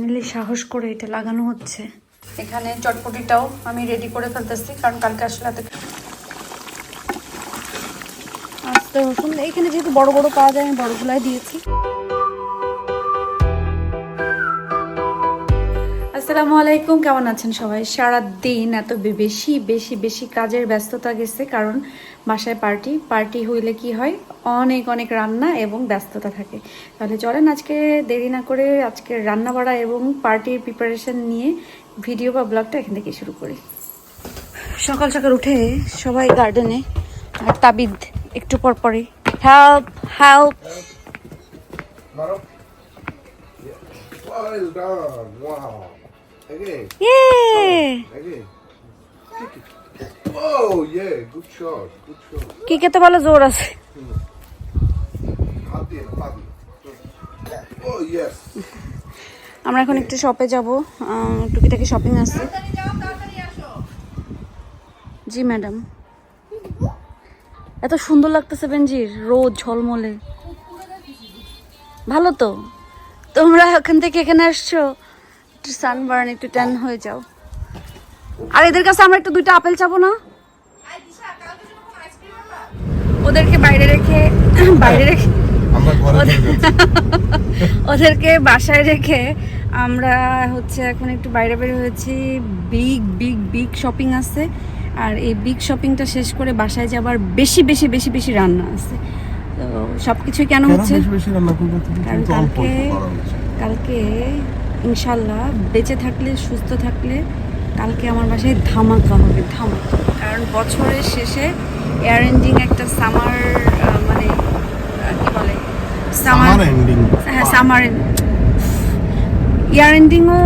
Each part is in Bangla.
ফাইনালি সাহস করে এটা লাগানো হচ্ছে। এখানে চটপটিটাও আমি রেডি করে ফেলতেছি কারণ কালকে আসলে এত আস্তে রসুন এখানে যেহেতু বড় বড় পাওয়া যায় আমি বড়গুলাই দিয়েছি। আসসালামু আলাইকুম কেমন আছেন সবাই? সারা দিন এত বেশি বেশি বেশি কাজের ব্যস্ততা গেছে কারণ বাসায় পার্টি পার্টি হইলে কি হয় অনেক অনেক রান্না এবং ব্যস্ততা থাকে তাহলে চলেন আজকে দেরি না করে আজকে রান্না বাড়া এবং পার্টির প্রিপারেশন নিয়ে ভিডিও বা ব্লগটা এখান থেকে শুরু করি সকাল সকাল উঠে সবাই গার্ডেনে আর তাবিদ একটু পর পরই help help? Yeah. Wow. Again. ইয়ে Again. Oh, yeah. Good shot. Good shot. কি খেতে বলে জোর আছে. Oh. আমরা এখন একটু শপে যাব টুকিটাকি শপিং আছে জি ম্যাডাম এত সুন্দর লাগতেছে বেঞ্জির রোদ ঝলমলে ভালো তো তোমরা ওখান থেকে এখানে আসছো একটু সানবার্ন একটু ট্যান হয়ে যাও আর এদের কাছে আমরা একটু দুইটা আপেল চাবো না ওদেরকে বাইরে রেখে বাইরে রেখে। ওদেরকে বাসায় রেখে আমরা হচ্ছে এখন একটু বাইরে বের হয়েছি বিগ বিগ বিগ শপিং আছে আর এই বিগ শপিংটা শেষ করে বাসায় যাবার বেশি বেশি বেশি বেশি রান্না আছে তো সব কিছুই কেন হচ্ছে? কারণ কালকে। কালকে ইনশাল্লাহ বেঁচে থাকলে সুস্থ থাকলে কালকে আমার বাসায় ধামাকা হবে ধামাকা কারণ বছরের শেষে এয়ার এন্ডিং একটা সামার মানে কি বলে Summer ending. হ্যাঁ সামার ইয়ার এন্ডিংও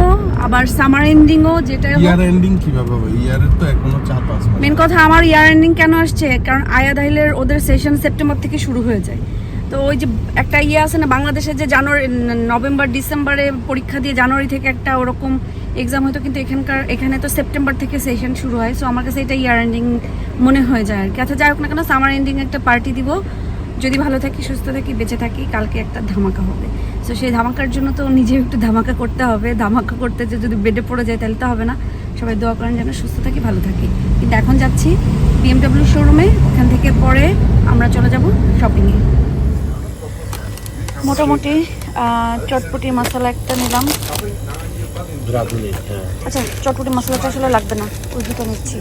আবার সামার এন্ডিংও যেটা Year ending কীভাবে হবে? Year তো এখনও চাপ আছে। মেন কথা আমার ইয়ার এন্ডিং কেন আসছে কারণ আয়াদাইলের ওদের সেশন সেপ্টেম্বর থেকে শুরু হয়ে যায় তো ওই যে একটা ইয়ে আছে না বাংলাদেশে যে জানুয়ারি নভেম্বর ডিসেম্বরে পরীক্ষা দিয়ে জানুয়ারি থেকে একটা ওরকম এক্সাম হয়তো কিন্তু এখানকার, এখানে তো সেপ্টেম্বর থেকে সেশন শুরু হয় সো আমার কাছে এটা ইয়ার এন্ডিং মনে হয়ে যায় আর কি। আচ্ছা যাই হোক না কেন সামার এন্ডিং একটা পার্টি দিব। যদি ভালো থাকি, সুস্থ থাকি, বেঁচে থাকি, কালকে একটা ধামাকা হবে। সো সেই ধামাকার জন্য তো নিজে একটু ধামাকা করতে হবে। ধামাকা করতে যে যদি বেডে পড়ে যায়, তাহলে তো হবে না। সবাই দোয়া করেন যেন সুস্থ থাকি, ভালো থাকি। কিন্তু এখন যাচ্ছি বিএমডব্লিউ শোরুমে ওখান থেকে পরে আমরা চলে যাব শপিংয়ে মোটামুটি চটপটি মশলা একটা নিলাম। হ্যাঁ। আচ্ছা চটপটি মশলাটা আসলে লাগবে না। ওই দুটো নিচ্ছি।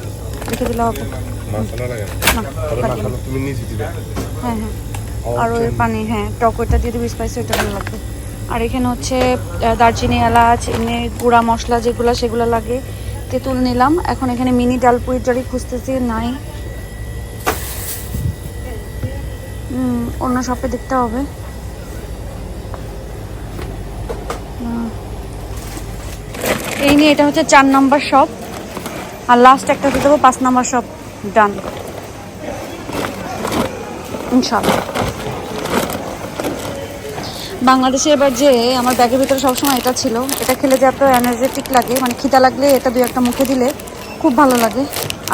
রেখে দিলে হবে। মশলা লাগে? না। তুমি দিবে। হ্যাঁ হ্যাঁ। আর ওই পানি হ্যাঁ টক ওইটা দিয়ে দিবি স্পাইসি ওইটা ভালো লাগবে। আর এখানে হচ্ছে দারচিনি এলাচ এমনি গুঁড়া মশলা যেগুলো সেগুলো লাগে। তেঁতুল নিলাম। এখন এখানে মিনি ডালপুরি টারি খুঁজতেছি নাই। অন্য শপে দেখতে হবে হুম। এই নিয়ে এটা হচ্ছে চার নাম্বার শপ আর লাস্ট একটা দেবো পাঁচ নাম্বার শপ ডান ইনশাল্লাহ বাংলাদেশে এবার যে আমার ব্যাগের ভিতরে সবসময় এটা ছিল, এটা খেলে যে এত এনার্জেটিক লাগে মানে খিদা লাগলে এটা দুই একটা মুখে দিলে খুব ভালো লাগে।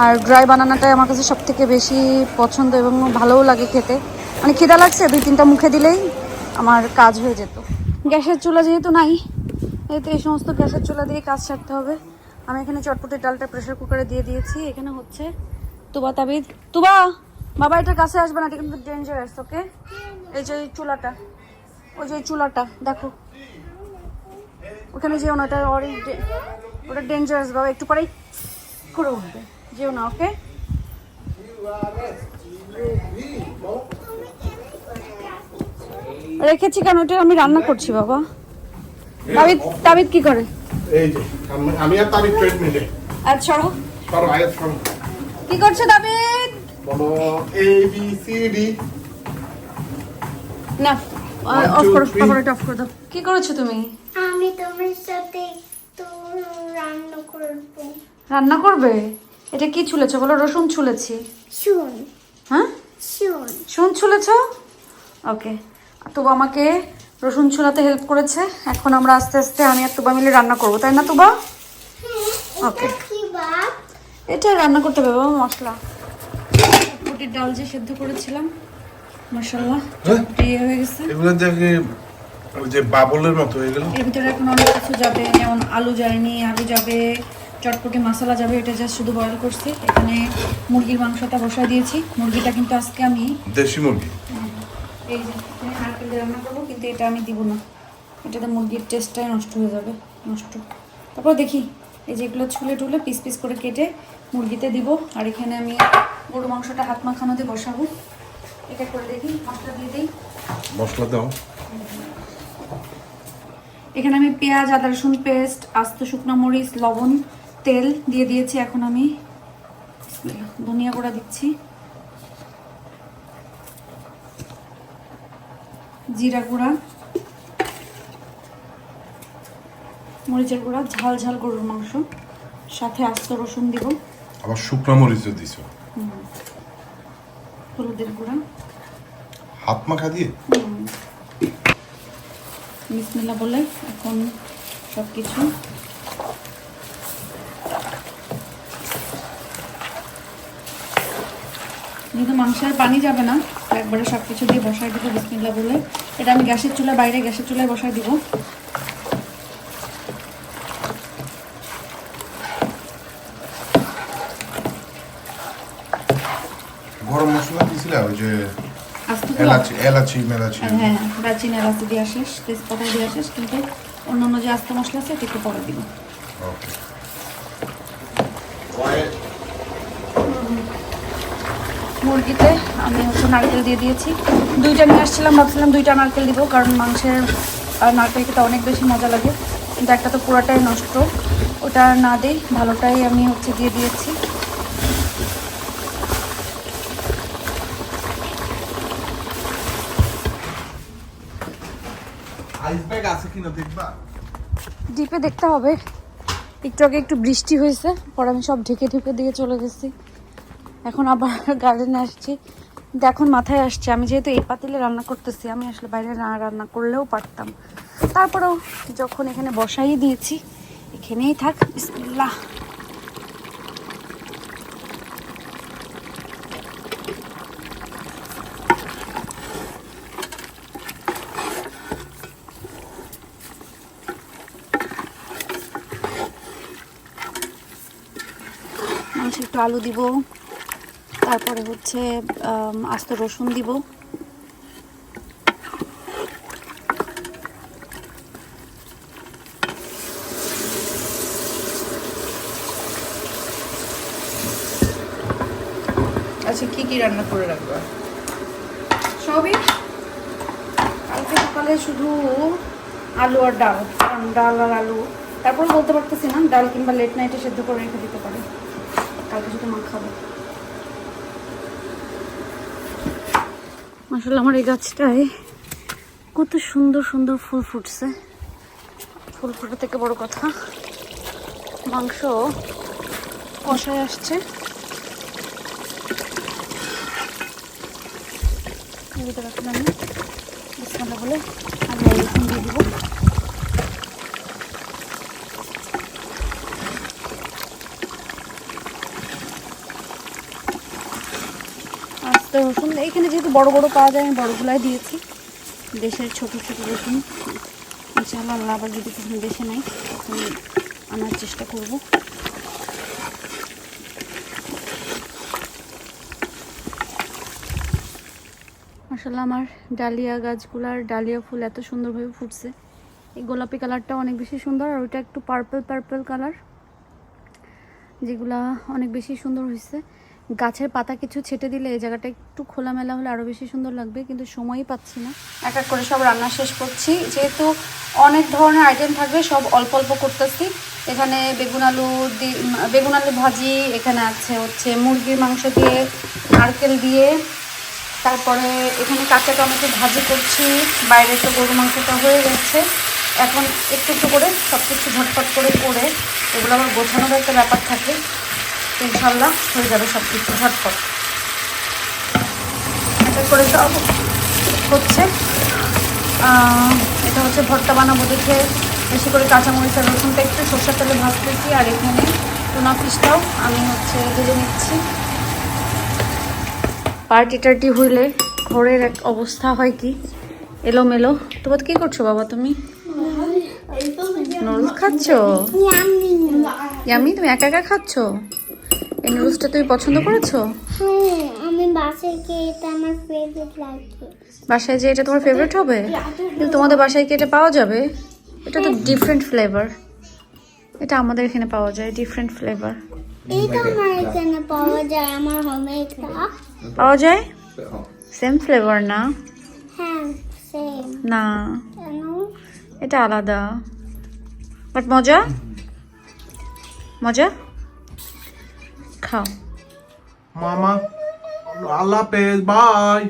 আর ড্রাই বানানাটাই আমার কাছে সব থেকে বেশি পছন্দ এবং ভালোও লাগে খেতে। মানে খিদা লাগছে, দুই তিনটা মুখে দিলেই আমার কাজ হয়ে যেত। গ্যাসের চুলা যেহেতু নাই এই তো এই সমস্ত গ্যাসের চুলা দিয়ে কাজ সারতে হবে। আমি এখানে চটপটির ডালটা প্রেশার কুকারে দিয়ে দিয়েছি। এখানে হচ্ছে তুবা তাবিদ তুবা! বাবা, এটা কাছে আসবে না, এটা কিন্তু ডেঞ্জারাস ওকে এই যে চুলাটা, ওই যে চুলাটা, দেখো। ওখানে যেও না ওটা অরেঞ্জ ওটা ডেঞ্জারাস বাবা, একটু পরেই করে উঠবে। যেও না ওকে রেখেছি কেন? ওটা আমি রান্না করছি, বাবা। তাবিদ তাবিদ কি করে? এই যে, আমি- আর ট্রেড মিলে। আচ্ছা সরো। সরো আয়াত সরো। কি করছে তাবিদ? বলো এ বি সি ডি না অফ করো three. অফ করে দাও। কি করেছ তুমি? আমি তোমার সাথে একটু রান্না করব। রান্না করবে? এটা কি ছুলেছো? বলো রসুন ছুলেছি। শুন। হ্যাঁ? শুন। রসুন ছুলেছ? ওকে। তুবা আমাকে রসুন ছোলাতে হেল্প করেছে। এখন আমরা আস্তে আস্তে আমি আর তুবা মিলে রান্না করব তাই না তুবা? ওকে এটা রান্না করতে হবে বাবা মশলা। ডাল যে সেদ্ধ করেছিলাম মশলা হ্যাঁ? ইয়ে হয়ে গেছে। এগুলো দেখে যে বাবলের মতো হয়ে গেল? এর ভিতরে এখন অনেক কিছু যাবে যেমন আলু যায়নি আলু যাবে চটপটি মশলা যাবে এটা জাস্ট শুধু বয়েল করছি। এখানে মুরগির মাংসটা বসায় দিয়েছি। মুরগিটা কিন্তু আজকে আমি দেশি মুরগি। এই যে এখানে নারকেল দিয়ে রান্না করব কিন্তু এটা আমি দিব না। এটাতে মুরগির টেস্টটাই নষ্ট হয়ে যাবে নষ্ট। তারপর দেখি এই যেগুলো ছুলে টুলে পিস পিস করে কেটে মুরগিতে দিব আর এখানে আমি গরু মাংসটা হাত মাখানো দিয়ে বসাবো। এটা করে দেখি মশলা দিয়ে দিই। মশলা দাও। এখানে আমি পেঁয়াজ আদা রসুন পেস্ট আস্ত শুকনো মরিচ লবণ তেল দিয়ে দিয়েছি। এখন আমি ধনিয়া গুঁড়া দিচ্ছি। জিরা গুঁড়া মরিচের গুঁড়া ঝাল ঝাল গরুর মাংস সাথে আস্ত রসুন দিব। আবার শুকনো মরিচও দিছো। হলুদের গুঁড়া। হাত মাখা দিয়ে? বিসমিল্লা বলে এখন সব কিছু যেহেতু মাংসের পানি যাবে না একবারে সব কিছু দিয়ে বসাই দিব বিসমিল্লা বলে। এটা আমি গ্যাসের চুলা বাইরে গ্যাসের চুলায় বসাই দিব। গরম মশলা দিছিলে ওই যে এলাচি এলাচি মেলাচি। হ্যাঁ দারচিনি এলাচ দেওয়া শেষ তেজপাতা দেওয়া শেষ কিন্তু অন্যান্য যে আস্ত মশলা আছে এটা একটু পরে দিব। ওকে মুরগিতে আমি হচ্ছে নারকেল দিয়ে দিয়েছি। দুইটা নিয়ে আসছিলাম ভাবছিলাম দুইটা নারকেল দিব কারণ মাংসের নারকেল খেতে অনেক বেশি মজা লাগে। কিন্তু একটা তো পুরাটাই নষ্ট। ওটা না দেই ভালোটাই আমি হচ্ছে দিয়ে দিয়েছি। ডিপে দেখতে হবে। একটু আগে একটু বৃষ্টি হয়েছে পরে আমি সব ঢেকে ঢুকে দিয়ে চলে গেছি। এখন আবার গার্ডেনে আসছি। এখন মাথায় আসছে। আমি যেহেতু এই পাতিলে রান্না করতেছি, আমি আসলে বাইরে না রান্না করলেও পারতাম। তারপরেও যখন এখানে বসাই দিয়েছি, এখানেই থাক। বিসমিল্লাহ। একটু আলু দিব। তারপরে হচ্ছে আস্ত রসুন দিব। আচ্ছা কি কি রান্না করে রাখবা? সবই? কালকে সকালে শুধু আলু আর ডাল ডাল আর আলু। তারপরে বলতে পারতেছি না, ডাল কিংবা লেট নাইটে সেদ্ধ করে রেখে দিতে পারে। কালকে শুধু মা খাব। আসলে আমার এই গাছটায় কত সুন্দর সুন্দর ফুল ফুটছে। ফুল ফুটা থেকে বড় কথা। মাংস কষায় আসছে। রাখলাম বলে আমি এরকম দিয়ে দিব। আস্তে রসুন এইখানে যেহেতু বড় বড় পাওয়া যায়, আমি বড়গুলাই দিয়েছি। দেশের ছোট ছোট রসুন ইনশাআল্লাহ আল্লাহ আবার যদি কখনো দেশে নাই আনার চেষ্টা করব। মাসাল্লাহ আমার ডালিয়া গাছগুলার ডালিয়া ফুল এত সুন্দরভাবে ফুটছে। এই গোলাপি কালারটা অনেক বেশি সুন্দর, আর ওইটা একটু পার্পল পার্পল কালার, যেগুলা অনেক বেশি সুন্দর হয়েছে গাছের পাতা কিছু ছেটে দিলে এই জায়গাটা একটু খোলামেলা হলে আরও বেশি সুন্দর লাগবে, কিন্তু সময়ই পাচ্ছি না। এক এক করে সব রান্না শেষ করছি। যেহেতু অনেক ধরনের আইটেম থাকবে, সব অল্প অল্প করতেছি। এখানে বেগুন আলু বেগুন আলু ভাজি, এখানে আছে হচ্ছে মুরগির মাংস দিয়ে, নারকেল দিয়ে। তারপরে এখানে কাঁচা টমেটো ভাজি করছি। বাইরে তো গরু মাংসটা হয়ে গেছে। এখন একটু একটু করে সব কিছু ঝটপট করে করে এগুলো আমার গোছানোর একটা ব্যাপার থাকে। ইনশাল্লাহ হয়ে যাবে সব কিছু ঝটপট। এক করে সব হচ্ছে এটা হচ্ছে ভর্তা বানাবো দেখে। বেশি করে কাঁচামরিচ আর রসুনটা একটু সর্ষের তেলে ভাজতেছি আর এখানে টুনা ফিশটাও আমি হচ্ছে ভেজে নিচ্ছি। পার্টি টার্টি হইলে ঘরের এক অবস্থা হয় কি? এলো মেলো তোমার কি করছ বাবা তুমি? নুডলস খাচ্ছো? ইয়ামি তুমি একা একা খাচ্ছো? এই নুডলসটা তুমি পছন্দ করেছ? হ্যাঁ আমি বাসায় গিয়ে এটা আমার ফেভারিট লাগে। বাসায় যে এটা তোমার ফেভারিট হবে? কিন্তু তোমাদের বাসায় কি এটা পাওয়া যাবে? এটা তো ডিফারেন্ট ফ্লেভার এটা আমাদের এখানে পাওয়া যায় ডিফারেন্ট ফ্লেভার এইটা আমার এখানে পাওয়া যায় আমার হোমে এটা। পাওয়া যায়? সেম ফ্লেভার না? হ্যাঁ সেম না। এটা আলাদা। বাট মজা? মজা? খাও। মামা, আল্লাহ হাফেজ, বাই।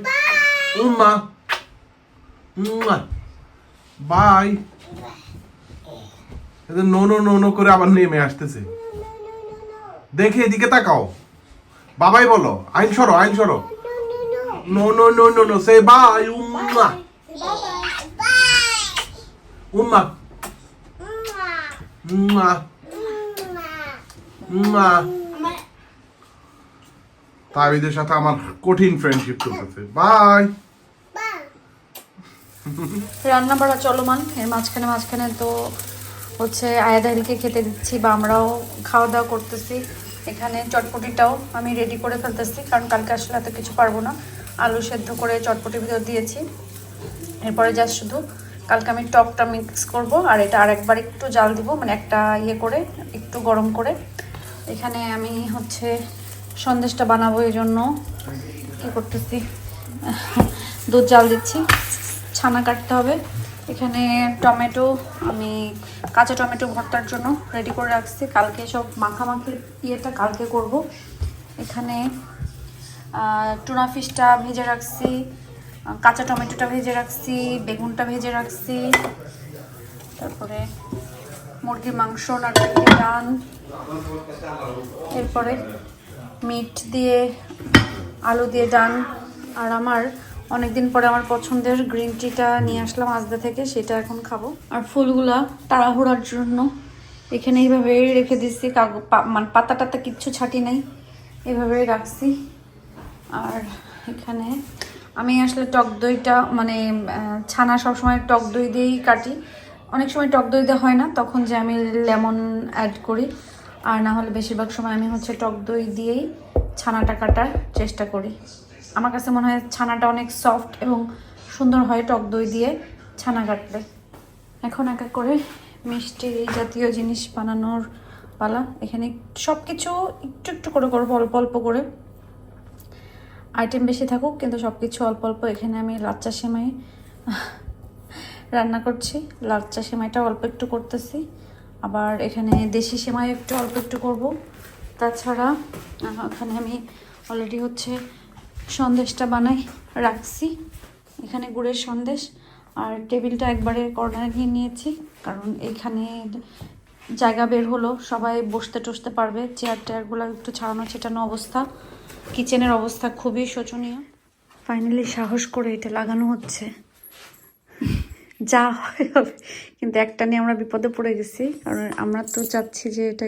Umma by. এদের নো নো নো নো করে আবার নেমে আসতেছে। দেখে এদিকে তাকাও। বাবাই বলো, আইন সরো আইন সরো। No no no no no say bye, উম্মা। উম্মা। উম্মা। উম্মা। তাবিদের সাথে আমার কঠিন ফ্রেন্ডশিপ চলতেছে। বাই রান্না বাড়া চলমান। এর মাঝখানে মাঝখানে তো হচ্ছে আয়াদারিকে খেতে দিচ্ছি বা আমরাও খাওয়া দাওয়া করতেছি। এখানে চটপটিটাও আমি রেডি করে ফেলতেছি, কারণ কালকে আসলে এত কিছু পারব না। আলু সেদ্ধ করে চটপটির ভিতর দিয়েছি। এরপরে জাস্ট শুধু কালকে আমি টকটা মিক্স করব, আর এটা আরেকবার একটু জাল দিব মানে একটা ইয়ে করে, একটু গরম করে। এখানে আমি হচ্ছে সন্দেশটা বানাবো এই জন্য। কী করতেছি? দুধ জাল দিচ্ছি। ছানা কাটতে হবে। এখানে টমেটো, আমি কাঁচা টমেটো ভর্তার জন্য রেডি করে রাখছি। কালকে সব মাখামাখির ইয়েটা কালকে করব। এখানে টুনা ফিশটা ভেজে রাখছি। কাঁচা টমেটোটা ভেজে রাখছি। বেগুনটা ভেজে রাখছি। তারপরে মুরগির মাংস নাটকি ডান এরপরে মিট দিয়ে, আলু দিয়ে ডান। আর আমার অনেকদিন পরে আমার পছন্দের গ্রিন টিটা নিয়ে আসলাম আজদা থেকে, সেটা এখন খাব। আর ফুলগুলা তাড়াহুড়ার জন্য এখানে এইভাবেই রেখে দিচ্ছি কাগজ মানে পাতা টাতা কিচ্ছু ছাটি নাই, এভাবেই রাখছি। আর এখানে আমি আসলে টক দইটা মানে ছানা সবসময় টক দই দিয়েই কাটি। অনেক সময় টক দই দেওয়া হয় না, তখন যে আমি লেমন অ্যাড করি। আর না হলে বেশিরভাগ সময় আমি হচ্ছে টক দই দিয়েই ছানাটা কাটার চেষ্টা করি। আমার কাছে মনে হয় ছানাটা অনেক সফট এবং সুন্দর হয় টক দই দিয়ে ছানা কাটলে। এখন এক এক করে মিষ্টি এই জাতীয় জিনিস বানানোর পালা। এখানে সব কিছু একটু একটু করে করব, অল্প অল্প করে। আইটেম বেশি থাকুক, কিন্তু সব কিছু অল্প অল্প। এখানে আমি লাচ্চা সেমাই রান্না করছি। লাচ্চা সেমাইটা অল্প একটু করতেছি। আবার এখানে দেশি সেমাই একটু অল্প একটু করব। তাছাড়া এখানে আমি অলরেডি হচ্ছে সন্দেশটা বানাই, রাখছি। এখানে গুড়ের সন্দেশ আর টেবিলটা একবারে কর্নারে নিয়ে নিয়েছি, কারণ এখানে জায়গা বের হলো, সবাই বসতে টসতে পারবে চেয়ার টেয়ারগুলো একটু ছাড়ানো ছেটানো অবস্থা কিচেনের অবস্থা খুবই শোচনীয়। ফাইনালি সাহস করে এটা লাগানো হচ্ছে। যা হয় হবে। কিন্তু একটা নিয়ে আমরা বিপদে পড়ে গেছি। কারণ আমরা তো চাচ্ছি যে এটা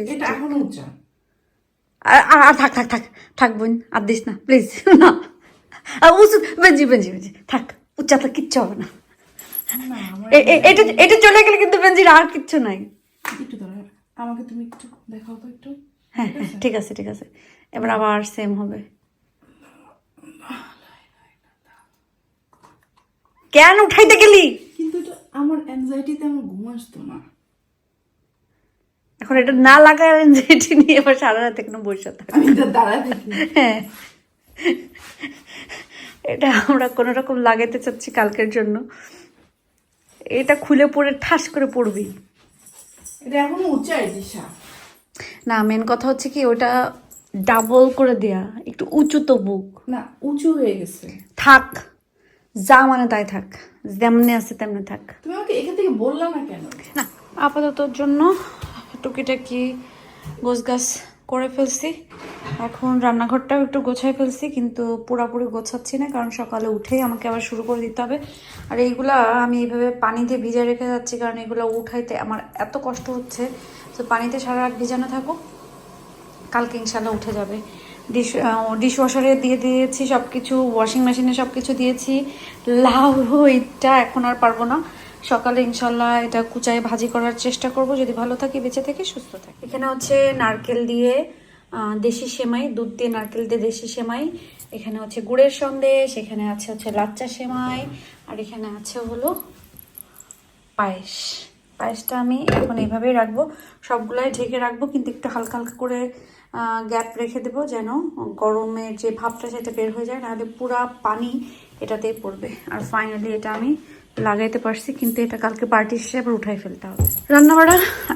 আর থাক থাক থাক থাক বোন আর দিস না প্লিজ না। আর উঁচু বেঞ্জি বেঞ্জি বেঞ্জি থাক উচ্চাতা কিচ্ছু হবে না। এটা এটা চলে গেলে কিন্তু বেঞ্জির আর কিচ্ছু নাই। একটু আমাকে তুমি একটু দেখাও তো একটু। হ্যাঁ হ্যাঁ ঠিক আছে ঠিক আছে। এবার আবার সেম হবে। কেন উঠাইতে গেলি? কিন্তু এটা আমার অ্যাংজাইটিতে আমার ঘুম আসতো না। এখন এটা না লাগায় এনজাইটি নিয়ে এবার সারা রাত এখনও বসে থাক। আমি তো দাঁড়ায় থাকি। হ্যাঁ। এটা আমরা কোনো রকম লাগাইতে চাচ্ছি কালকের জন্য। এটা খুলে পড়ে ঠাস করে পড়বি এটা এখন উঁচাই দিশা। না মেন কথা হচ্ছে কি ওটা ডাবল করে দেয়া। একটু উঁচু তো বুক। না উঁচু হয়ে গেছে। থাক। যা মানে তাই থাক যেমনি আছে তেমনি থাক। তুমি আমাকে এখান থেকে বললা না কেন? না আপাতত জন্য টুকিটাকি গোছ গাছ করে ফেলছি। এখন রান্নাঘরটাও একটু গোছাই ফেলছি কিন্তু পুরোপুরি গোছাচ্ছি না কারণ সকালে উঠেই আমাকে আবার শুরু করে দিতে হবে। আর এইগুলা আমি এইভাবে পানিতে ভিজে রেখে যাচ্ছি কারণ এগুলো উঠাইতে আমার এত কষ্ট হচ্ছে। তো পানিতে সারা রাত ভিজানো থাকুক কালকে ইনশাল্লাহ উঠে যাবে। ডিশ ডিশ ওয়াশারে দিয়ে দিয়েছি সব কিছু ওয়াশিং মেশিনে সব কিছু দিয়েছি। লাউ এটা এখন আর পারব না। সকালে ইনশাল্লাহ এটা কুচায় ভাজি করার চেষ্টা করব। যদি ভালো থাকি, বেঁচে থাকি, সুস্থ থাকি। এখানে হচ্ছে নারকেল দিয়ে দেশি সেমাই, দুধ দিয়ে নারকেল দিয়ে দেশি সেমাই। এখানে হচ্ছে গুড়ের সন্দেশ, এখানে আছে হচ্ছে লাচ্চা সেমাই, আর এখানে আছে হলো পায়েস। পায়েসটা আমি এখন এইভাবেই রাখব। সবগুলাই ঢেকে রাখব, কিন্তু একটু হালকা হালকা করে গ্যাপ রেখে দেবো যেন গরমের যে ভাবটা সেটা বের হয়ে যায়, নাহলে পুরা পানি এটাতেই পড়বে। আর ফাইনালি এটা আমি লাগাইতে পারছি, কিন্তু এটা কালকে পার্টি শেষে আবার উঠাই ফেলতে হবে। রান্নাবাড়া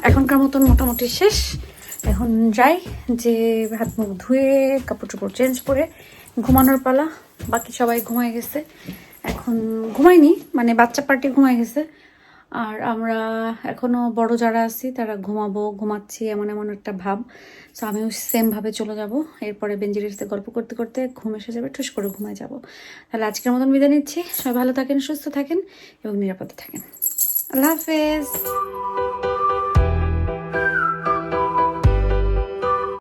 এখনকার মতন মোটামুটি শেষ। এখন যাই, যে হাত মুখ ধুয়ে, কাপড় চোপড় চেঞ্জ করে ঘুমানোর পালা। বাকি সবাই ঘুমায় গেছে। এখন ঘুমায়নি মানে বাচ্চা পার্টি ঘুমায় গেছে। আর আমরা এখনও বড় যারা আছি, তারা ঘুমাবো, ঘুমাচ্ছি এমন এমন একটা ভাব। সো আমিও সেমভাবে চলে যাব। এরপরে বেঞ্জিরের সাথে গল্প করতে করতে ঘুম এসে যাবে, ঠুস করে ঘুমায় যাব। তাহলে আজকের মতন বিদায় নিচ্ছি। সবাই ভালো থাকেন, সুস্থ থাকেন এবং নিরাপদে থাকেন। আল্লাহ হাফেজ।